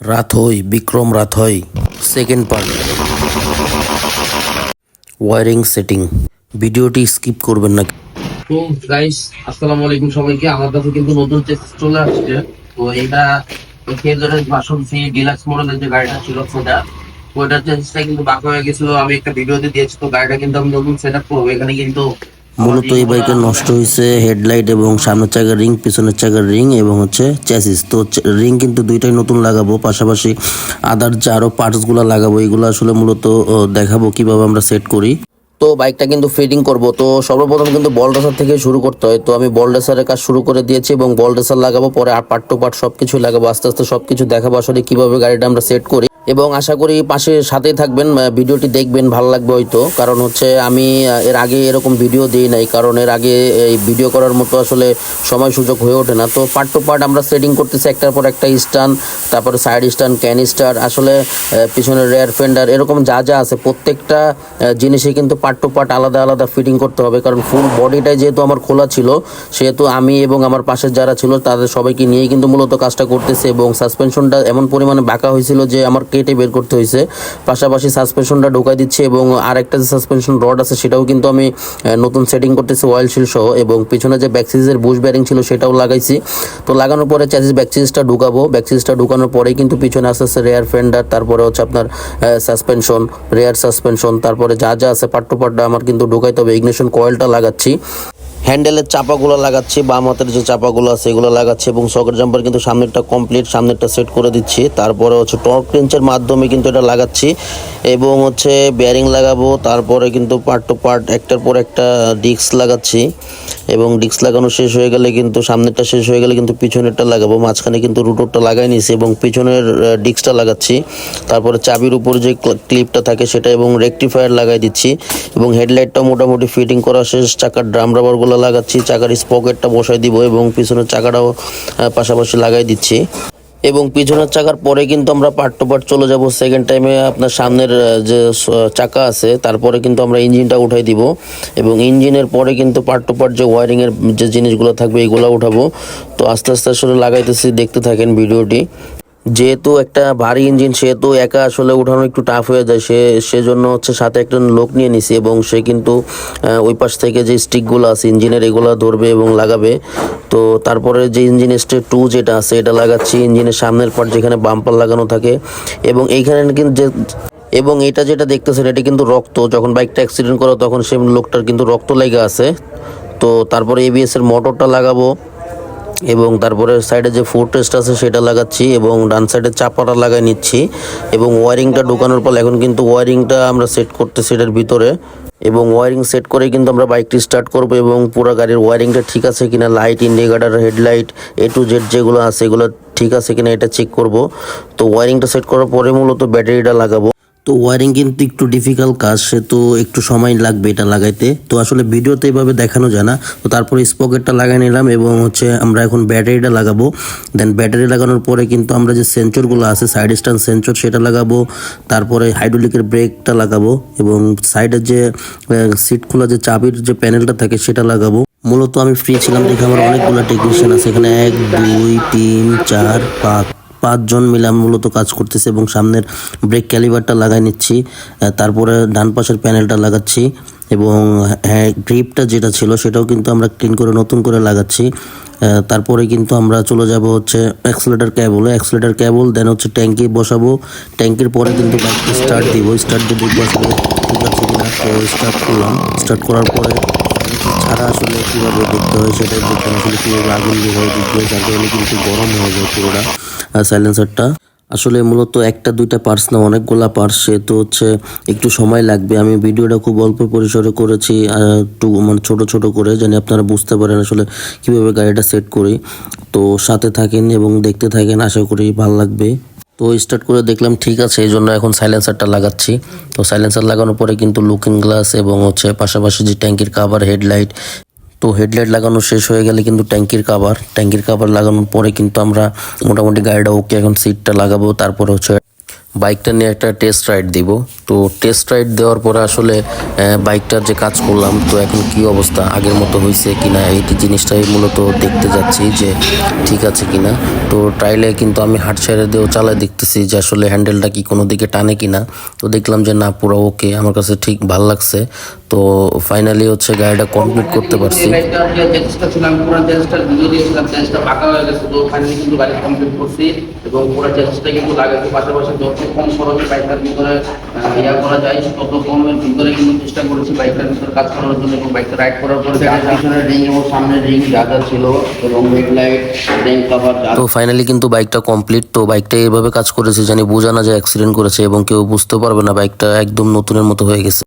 রাথই বিক্রম রাথই second part wiring setting ভিডিওটি skip করবেন না। তো গাইস আসসালামু আলাইকুম সবাইকে। আমার কাছে কিন্তু নতুন চেস চলে আসছে। তো এটা ফেজারের ভাষণ সি ডিলাক্স মডেলের যে গাড়িটা ছিল সেটা ওইটার চেঞ্জটা কিন্তু বাকি হয়ে গেছিল। আমি একটা ভিডিওতে দিয়েছি, তো গাড়িটা কিন্তু আমি নতুন সেট আপ করব। এখানে কিন্তু মূলত এই বাইকের নষ্ট হয়েছে, হেডলাইট এবং সামনের চাকার রিং, পিছনের চাকার রিং এবং হচ্ছে চ্যাসিস তো রিং কিন্তু দুইটাই নতুন লাগাবো, পাশাপাশি আদার যে আরও পার্টসগুলো লাগাবো, এগুলো আসলে মূলত দেখাবো কীভাবে আমরা সেট করি। তো বাইকটা কিন্তু ফিটিং করব। তো সর্বপ্রথম কিন্তু বল রেসার থেকে শুরু করতে হয়। তো আমি বল রেসারের কাজ শুরু করে দিয়েছি এবং বল রেসার লাগাবো, পরে আর পার্ট টু পার্ট সব কিছু লাগাবো, আস্তে আস্তে সব কিছু দেখাবো আসলে কীভাবে গাড়িটা আমরা সেট করি। এবং আশা করি পাশে সাথেই থাকবেন ভিডিওটি দেখবেন, ভালো লাগবে হয়তো। কারণ হচ্ছে আমি এর আগে এরকম ভিডিও দিই নাই, কারণ এর আগে এই ভিডিও করার মতো আসলে সময় সুযোগ হয়ে ওঠে না। তো পার্ট টু পার্ট আমরা সেটিং করতেছি, একটার পর একটা স্টান তারপরে সাইড স্টান ক্যান স্টার আসলে পিছনের রেয়ার ফেন্ডার এরকম যা যা আছে, প্রত্যেকটা জিনিসে কিন্তু পার্ট টু পার্ট আলাদা আলাদা ফিটিং করতে হবে। কারণ ফুল বডিটাই যেহেতু আমার খোলা ছিল, সেহেতু আমি এবং আমার পাশের যারা ছিল, তাদের সবাইকে নিয়েই কিন্তু মূলত কাজটা করতেছে এবং সাসপেনশনটা এমন পরিমাণে বাঁকা হয়েছিল যে আমার কেটে বের করতে হয়েছে। পাশাপাশি সাসপেনশনটা ঢোকাই দিচ্ছে এবং আরেকটা যে সাসপেনশন রড আছে সেটাও কিন্তু আমি নতুন সেটিং করতেছি অয়েল শিল সহ এবং পিছনে যে ব্যাক সিরিজের বুশ ব্যারিং ছিল সেটাও লাগাইছি। তো লাগানোর পরে চ্যাসিস ব্যাক সিরিজটা ঢুকাবো। ব্যাক সিরিজটা ঢুকানোর পরেই কিন্তু পিছনে আস্তে আস্তে রেয়ার ফেন্ডার তারপরে হচ্ছে আপনার সাসপেনশন রেয়ার সাসপেনশন তারপরে যা যা আছে পার্ট টু পার্ট আমার কিন্তু ঢুকাইতে হবে। ইগনিশন কয়েলটা লাগাচ্ছি। হ্যান্ডেলের চাপাগুলো লাগাচ্ছি, বাম হাতের যে চাপাগুলো আছে এগুলো লাগাচ্ছি এবং সকেট জাম্পার কিন্তু সামনেরটা কমপ্লিট সামনেরটা সেট করে দিচ্ছি। তারপরে হচ্ছে টর্ক রেঞ্চের মাধ্যমে কিন্তু এটা লাগাচ্ছি এবং হচ্ছে বেয়ারিং লাগাবো, তারপরে কিন্তু পার্ট টু পার্ট একটার পর একটা ডিস্ক লাগাচ্ছি। এবং ডিস্ক লাগানো শেষ হয়ে গেলে কিন্তু সামনেরটা শেষ হয়ে গেলে কিন্তু পিছনেরটা লাগাবো। মাঝখানে কিন্তু রুটোরটা লাগাই নিছি এবং পিছনের ডিস্কটা লাগাচ্ছি। তারপরে চাবির উপর যে ক্ল- ক্লিপটা থাকে সেটা এবং রেকটিফায়ার লাগাই দিচ্ছি এবং হেডলাইটটা মোটামুটি ফিটিং করা শেষ। চাকার ড্রাম রাবারগুলো লাগাচ্ছি, চাকার স্পকেটটা বসাই দিব এবং পিছনের চাকাটাও পাশাপাশি লাগাই দিচ্ছি। এবং পিছনের চাকার পরে কিন্তু আমরা পার্ট টু পার্ট চলে যাব। সেকেন্ড টাইমে আপনার সামনের যে চাকা আছে, তারপরে কিন্তু আমরা ইঞ্জিনটা উঠাই দিব। এবং ইঞ্জিনের পরে কিন্তু পার্ট টু পার্ট যে ওয়ারিংয়ের যে জিনিসগুলো থাকবে, এগুলো উঠাবো। তো আস্তে আস্তে আসলে লাগাইতেছি, দেখতে থাকেন ভিডিওটি। যেহেতু একটা ভারী ইঞ্জিন, সেহেতু একা আসলে উঠানো একটু টাফ হয়ে যায়। সে, সেজন্য হচ্ছে সাথে একটা লোক নিয়ে নিছি এবং সে কিন্তু ওই পাশ থেকে যে স্টিকগুলো আছে, ইঞ্জিনের এগুলো ধরবে এবং লাগাবে। তো তারপরে যে ইঞ্জিন স্টে টু যেটা আছে, এটা লাগাচ্ছি। ইঞ্জিনের সামনের পার্ট যেখানে বাম্পার লাগানো থাকে। এবং এইখানে কিন্তু যে, এবং এটা যেটা দেখতেছেন, এটা কিন্তু রক্ত। যখন বাইকটা অ্যাক্সিডেন্ট করো, তখন সে লোকটার কিন্তু রক্ত লেগে আছে। তো তারপরে এবিএস এর মোটরটা লাগাবো। এবং তারপরে সাইডে যে ফুট টেস্ট আছে সেটা লাগাচ্ছি এবং ডান সাইডে চাপাটা লাগাই নিচ্ছি এবং ওয়ারিংটা ঢোকানোর পর এখন কিন্তু ওয়ারিংটা আমরা সেট করতেছি এটার ভিতরে এবং ওয়ারিং সেট করে কিন্তু আমরা বাইকটি স্টার্ট করব এবং পুরো গাড়ির ওয়ারিংটা ঠিক আছে কিনা light indicator headlight A to Z যেগুলো আছে এগুলো ঠিক আছে কিনা এটা চেক করব। তো ওয়ারিংটা সেট করার পরে মূলত ব্যাটারিটা লাগাবো। তো ওয়ারিং কিন্তু একটু ডিফিকাল্ট কাজ, সে তো একটু সময় লাগবে এটা লাগাইতে। তো আসলে ভিডিওতে এইভাবে দেখানো যায় না। তো তারপরে স্পকেটটা লাগাই নিলাম এবং হচ্ছে আমরা এখন ব্যাটারিটা লাগাবো। দেন ব্যাটারি লাগানোর পরে কিন্তু আমরা যে সেন্সরগুলো আছে সাইড স্ট্যান্ড সেন্সর সেটা লাগাবো। তারপরে হাইড্রোলিকের ব্রেকটা লাগাবো এবং সাইডের যে সিট খোলা যে চাবির যে প্যানেলটা থাকে, সেটা লাগাবো। মূলত আমি ফ্রি ছিলাম দেখে আমার অনেকগুলো টেকনিশিয়ান আছে। এখানে এক, দুই, তিন, চার, পাঁচ পাঁচজন মিলে আমি মূলত কাজ করতেছি এবং সামনের ব্রেক ক্যালিভারটা লাগাই নিচ্ছি তারপরে ডান পাশের প্যানেলটা লাগাচ্ছি এবং হ্যাঁ গ্রিপটা যেটা ছিল সেটাও কিন্তু আমরা ক্লিন করে নতুন করে লাগাচ্ছি। তারপরে কিন্তু আমরা চলে যাব হচ্ছে accelerator cable accelerator cable then হচ্ছে ট্যাঙ্কি বসাবো। ট্যাঙ্কির পরে কিন্তু বাইকটা স্টার্ট দিব। স্টার্ট দিয়ে দেখব আসলে ঠিক আছে কিনা। তো স্টার্ট করলাম। স্টার্ট করার পরে ছাড়া আসলে কীভাবে দেখতে হয় সেটাই দেখতে। আসলে কীভাবে আগুন যেভাবে দিতে হয়। যার কারণে কিন্তু গরম হয়ে যায় পুরোটা। সাইলেন্সারটা আসলে মূলত একটা, দুইটা পার্টস না, অনেকগুলা পার্টস সেহেতু হচ্ছে একটু সময় লাগবে। আমি ভিডিওটা খুব অল্প পরিসরে করেছি একটু মানে ছোট ছোট করে, জানি আপনারা বুঝতে পারেন আসলে কীভাবে গাড়িটা সেট করি। তো সাথে থাকেন এবং দেখতে থাকেন, আশা করি ভালো লাগবে। তো স্টার্ট করে দেখলাম, ঠিক আছে, এই জন্য এখন সাইলেন্সারটা লাগাচ্ছি। তো সাইলেন্সার লাগানোর পরে কিন্তু লুকিং গ্লাস এবং হচ্ছে পাশাপাশি যে ট্যাঙ্কির কাভার হেডলাইট তো হেডলাইট লাগানো শেষ হয়ে গেলে কিন্তু ট্যাঙ্কির কাভার ট্যাঙ্কির কাভার লাগানোর পরে কিন্তু আমরা মোটামুটি গাড়িটা ওকে এখন সিটটা লাগাবো, তারপরে হচ্ছে বাইকটা নিয়ে একটা টেস্ট রাইড দিব। তো টেস্ট রাইড দেওয়ার পরে আসলে বাইকটার যে কাজ করলাম, তো এখন কি অবস্থা, আগের মতো হয়েছে কিনা, এই জিনিসটাই মূলত দেখতে যাচ্ছি যে ঠিক আছে কিনা। তো ট্রাইলে কিন্তু আমি হাট ছেড়ে দিয়েও চালায় দেখতেছি যে আসলে হ্যান্ডেলটা কি কোনো দিকে টানে কিনা। তো দেখলাম যে না, পুরো ওকে আমার কাছে ঠিক ভালো লাগছে। তো ফাইনালি হচ্ছে গাড়িটা কমপ্লিট করতে পারছি। এবং পুরো চেঞ্জটা কিন্তু লাগাতে পাশাপাশি যত কম খরচে বাইকটার ভিতরে ইয়া করা যায় তত কমের ভিতরে কিন্তু চেষ্টা করেছি বাইকটার ভিতরে কাজ করার জন্য এবং বাইকটা রাইড করার পরে পিছনের রিং এবং সামনের রিং যা যা ছিল এবং হেডলাইট রিং কভার তো ফাইনালি কিন্তু বাইকটা কমপ্লিট তো বাইকটা এভাবে কাজ করেছে জানি বোঝা না যায় অ্যাক্সিডেন্ট করেছে এবং কেউ বুঝতে পারবে না বাইকটা একদম নতুনের মতো হয়ে গেছে।